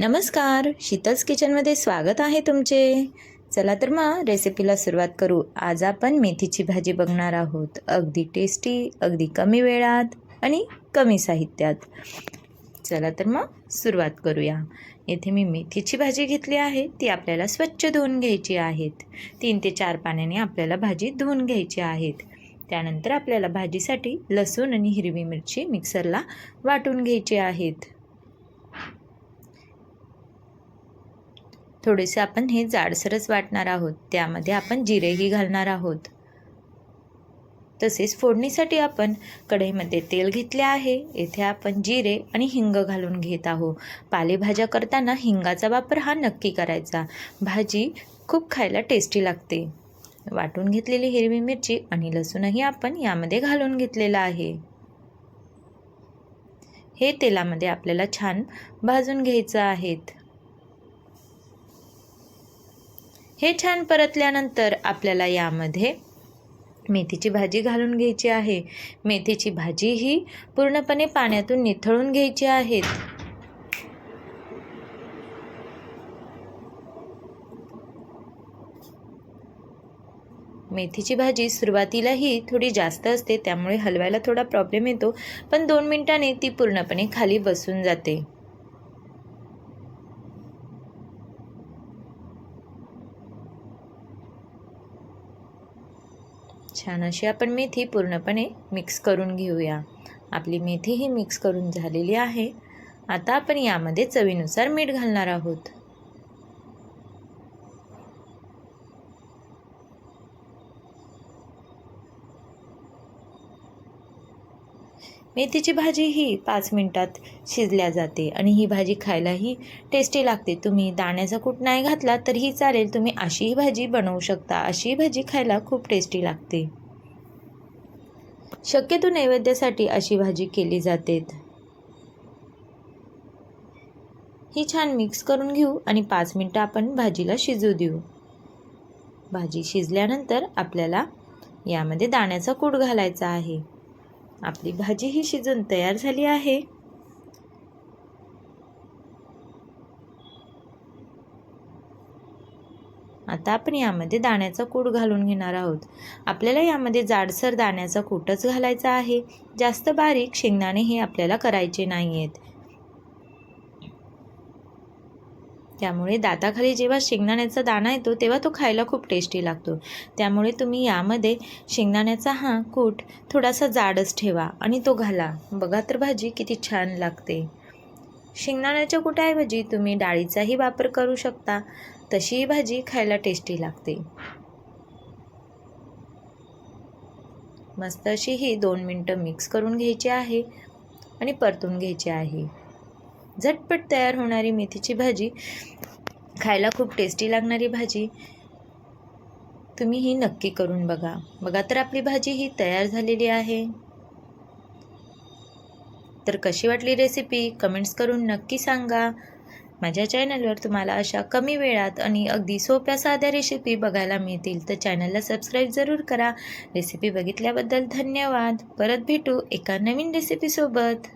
नमस्कार. शीतल्स किचनमध्ये स्वागत आहे तुमचे. चला तर मग रेसिपीला सुरुवात करू. आज आपण मेथीची भाजी बघणार आहोत. अगदी टेस्टी अगदी कमी वेळात आणि कमी साहित्यात. चला तर मग सुरुवात करूया. येथे मी मेथीची भाजी घेतली आहे. ती आपल्याला स्वच्छ धुवून घ्यायची आहेत. तीन ते चार पाण्याने आपल्याला भाजी धुवून घ्यायची आहेत. त्यानंतर आपल्याला भाजीसाठी लसूण आणि हिरवी मिरची मिक्सरला वाटून घ्यायची आहेत. थोडेसे आपण हे जाडसरच वाटणार आहोत. त्यामध्ये आपण जिरेही घालणार आहोत. तसेच फोडणीसाठी आपण कढईमध्ये तेल घेतले आहे. येथे आपण जिरे आणि हिंग घालून घेत आहोत. पालेभाज्या करताना हिंगाचा वापर हा नक्की करायचा. भाजी खूप खायला टेस्टी लागते. वाटून घेतलेली हिरवी मिरची आणि लसूणही आपण यामध्ये घालून घेतलेलं आहे. हे तेलामध्ये आपल्याला छान भाजून घ्यायचं आहेत हे छान परतल्यानंतर आपल्याला यामध्ये मेथीची भाजी घालून घ्यायची आहे. मेथीची भाजी ही पूर्णपणे पाण्यातून निथळून घ्यायची आहेत मेथीची भाजी सुरुवातीला ही थोडी जास्त असते त्यामुळे हलवायला थोडा प्रॉब्लेम येतो पण दोन मिनिटांनी ती पूर्णपणे खाली बसून जाते. छान. अशी आपण मेथी पूर्णपणे मिक्स करून घेऊया. आपली मेथी ही मिक्स करून झालेली आहे. आता आपण यामध्ये चवीनुसार मीठ घालणार आहोत. मेथीची भाजी ही पाच मिनटात शिजल्या जाते आणि ही भाजी खायलाही टेस्टी लागते. तुम्ही दाण्याचा कूट नाही घातला तरीही चालेल. तुम्ही अशीही भाजी बनवू शकता. अशी भाजी खायला खूप टेस्टी लागते. शक्यतो नैवेद्यासाठी अशी भाजी केली जाते. ही छान मिक्स करून घेऊ आणि पाच मिनटं आपण भाजीला शिजू देऊ. भाजी शिजल्यानंतर आपल्याला यामध्ये दाण्याचा कूट घालायचा आहे. आपली भाजी ही शिजून तयार झाली आहे. आता आपण यामध्ये दाण्याचा कूट घालून घेणार आहोत. आपल्याला यामध्ये जाडसर दाण्याचा कूटच घालायचा आहे. जास्त बारीक शेंगदाणे हे आपल्याला करायचे नाही आहेत त्यामुळे दाताखाली जेव्हा शेंगदाण्याचा दाणा येतो तेव्हा तो खायला खूप टेस्टी लागतो. त्यामुळे तुम्ही यामध्ये शेंगदाण्याचा हा कूट थोडासा जाडच ठेवा आणि तो घाला. बघा तर भाजी किती छान लागते. शेंगदाण्याच्या कुटाऐवजी तुम्ही डाळीचाही वापर करू शकता. तशीही भाजी खायला टेस्टी लागते. मस्त अशी ही दोन मिनटं मिक्स करून घ्यायची आहे आणि परतून घ्यायची आहे. झटपट तयार होणारी मेथीची भाजी खायला खूप टेस्टी लागणारी भाजी तुम्ही ही नक्की करून बघा. बघा तर आपली भाजी ही तयार झालेली आहे. तर कशी वाटली रेसिपी कमेंट्स करून नक्की सांगा. माझ्या चॅनलवर तुम्हाला अशा कमी वेळात आणि अगदी सोप्या साध्या रेसिपी बघायला मिळतील तर चॅनलला सबस्क्राईब जरूर करा. रेसिपी बघितल्याबद्दल धन्यवाद. परत भेटू एका नवीन रेसिपीसोबत